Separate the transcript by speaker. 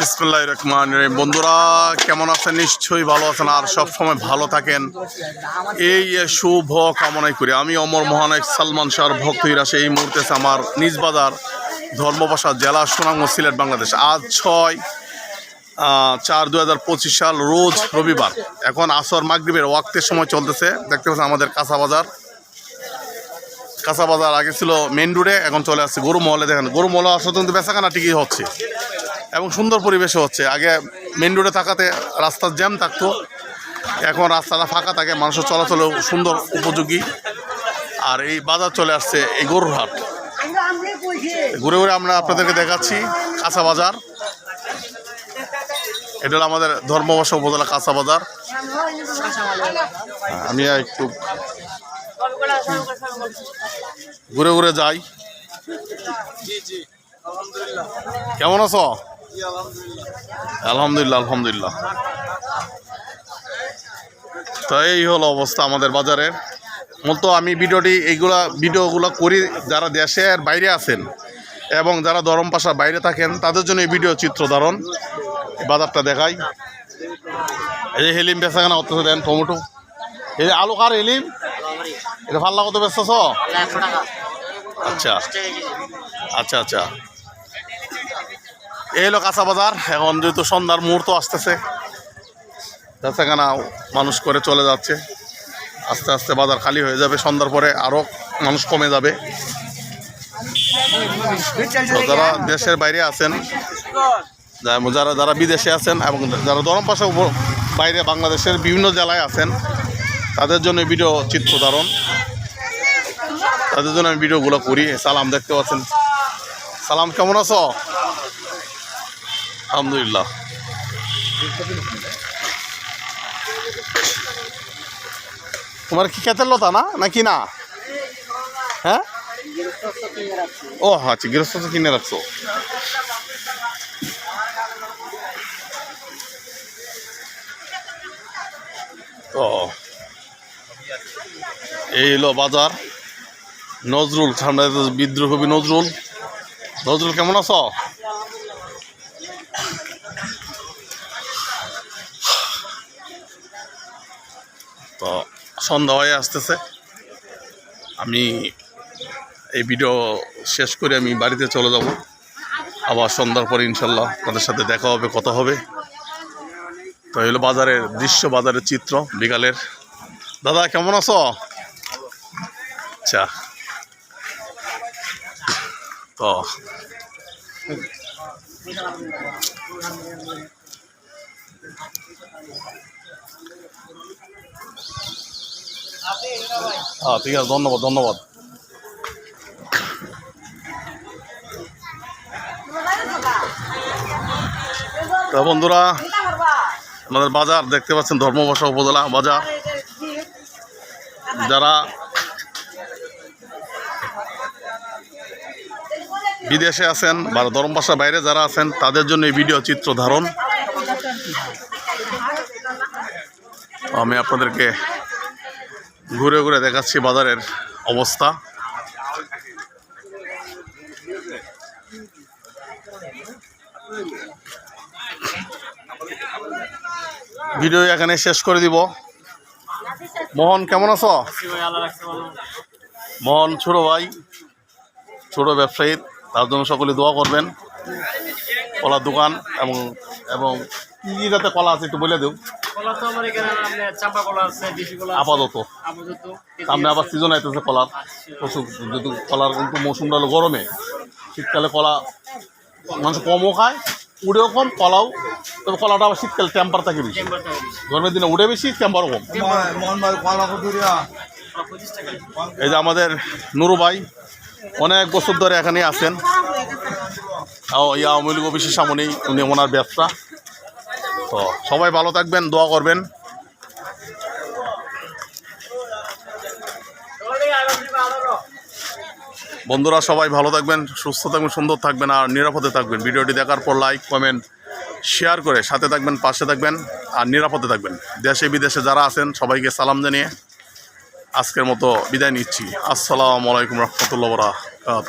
Speaker 1: বিসমুল্লাহ রহমান রহিম। বন্ধুরা, কেমন আছেন? নিশ্চয়ই ভালো আছেন আর সব সময় ভালো থাকেন। এই শুভ কামনাই করি। আমি অমর মহানায়ক সালমান শাহর ভক্তরা সেই মুহূর্তে আছে আমার নিজ বাজার ধর্মপাশা জেলা সুনামগঞ্জ সিলেট, বাংলাদেশ। আজ ছয় চার দু হাজার পঁচিশ সাল, রোজ রবিবার। এখন আসর মাগরিবের ওয়াক্তের সময় চলতেছে। দেখতে পাচ্ছেন আমাদের কাঁচা বাজার। কাঁচা বাজার আগে ছিল মেন রোডে, এখন চলে আসছে গরু মহলে দেখেন গরু মহলে আসলে কিন্তু বেচাকেনা ঠিকই হচ্ছে। এবং সুন্দর পরিবেশও হচ্ছে। আগে মেন রোডে থাকাতে রাস্তার জ্যাম থাকতো, এখন রাস্তাটা ফাঁকা থাকে, মানুষের চলাচলেও সুন্দর, উপযোগী। আর এই বাজার চলে আসছে এই গরুর হাট। ঘুরে ঘুরে আমরা আপনাদেরকে দেখাচ্ছি কাঁচা বাজার। এটা হলো আমাদের ধর্মবাসা উপজেলা কাঁচা বাজার। আমি একটু ঘুরে ঘুরে যাই। কেমন আছো? আলহামদুলিল্লাহ আলহামদুলিল্লাহ। তো এই হলো অবস্থা আমাদের বাজারের। মূলত আমি ভিডিওটি এইগুলা ভিডিওগুলো করি যারা দেশের বাইরে আছেন এবং যারা দরম পাশার বাইরে থাকেন তাদের জন্য এই ভিডিও চিত্র ধারণ। বাজারটা দেখাই। এই যে হেলিম বেচাকেনা করতেছে দেন টমেটো। এই যে আলু কার হেলিম? এটা ভালো লাগতো বেচতেছ? আচ্ছা। আচ্ছা আচ্ছা। এই হলো কাঁচা বাজার। এখন যেহেতু সন্ধ্যার মুহূর্ত আসতেছে বেচাকেনা মানুষ করে চলে যাচ্ছে। আস্তে আস্তে বাজার খালি হয়ে যাবে, সন্ধ্যার পরে আরও মানুষ কমে যাবে। যারা দেশের বাইরে আছেন, যারা যারা বিদেশে আছেন এবং যারা দরম পাশে বাইরে বাংলাদেশের বিভিন্ন জেলায় আছেন, তাদের জন্য ভিডিও চিত্র ধারণ। তাদের জন্য আমি ভিডিওগুলো করি। সালাম দেখতে পাচ্ছেন। সালাম, কেমন আছো? আলহামদুলিল্লাহ তোমার কি খেতের লতা না? নাকি না? হ্যাঁ? ও আচ্ছা গৃহস্থ কিনে রাখছো। ও। এই হলো বাজার। নজরুল, সামনে বিদ্রোহ নজরুল। নজরুল, কেমন আছো? তো সন্ধ্যা হয়ে আসতেছে। আমি এই ভিডিও শেষ করে আমি বাড়িতে চলে যাব। আবার সন্ধ্যার পরে ইনশাল্লাহ তাদের সাথে দেখা হবে, কথা হবে। তো এলো বাজারের দৃশ্য, বাজারের চিত্র বিকালের। দাদা, কেমন আছো? আচ্ছা। তো ঠিক আছে ধন্যবাদ ধন্যবাদ। তো বন্ধুরা আমাদের বাজার দেখতে পাচ্ছেন ধর্মবাসা উপজেলা বাজার। যারা বিদেশে আছেন বা ধর্মবাসার বাইরে যারা আছেন তাদের জন্য এই ভিডিও চিত্র ধারণ। আমি আপনাদেরকে ঘুরে ঘুরে দেখাচ্ছি বাজারের অবস্থা। ভিডিও এখানে শেষ করে দিব। মোহন কেমন আছো। মোহন ছোট ভাই ছোট ব্যবসায়ী। তার জন্য সকলে দোয়া করবেন। কলার দোকান এবং এবং কি কি যাতে কলা আছে একটু বলে দেব
Speaker 2: কলা তো আমার এখানে আপনার চাপা কলা আছে দেশি কলা আছে,
Speaker 1: আপাতত।
Speaker 2: আপাতত।
Speaker 1: সামনে আবার সিজন আইতেছে কলার। প্রচুর যেহেতু কলার কিন্তু মৌসুমটা হলো গরমে শীতকালে কলা মানুষ কমও খায় উড়েও কম কলাও তবে কলাটা আবার শীতকালে টেম্পার থাকে বেশি। গরমের দিনে উড়ে বেশি টেম্পারও কম। এই যে আমাদের নুরু ভাই অনেক বছর ধরে এখানে আছেন। ও, এই আওয়ামী লীগ অফিসের সামনেই উনি ওনার ব্যবসা। তো সবাই ভালো থাকবেন, দোয়া করবেন। বন্ধুরা, সবাই ভালো থাকবেন, সুস্থ থাকবেন, সুন্দর থাকবেন আর নিরাপদে থাকবেন। ভিডিওটি দেখার পর লাইক, কমেন্ট, শেয়ার করে সাথে থাকবেন, পাশে থাকবেন আর নিরাপদে থাকবেন। দেশে বিদেশে যারা আছেন, সবাইকে সালাম জানিয়ে আজকের মতো বিদায় নিচ্ছি। আসসালামু আলাইকুম রহমতুল্লাহ বরাকাত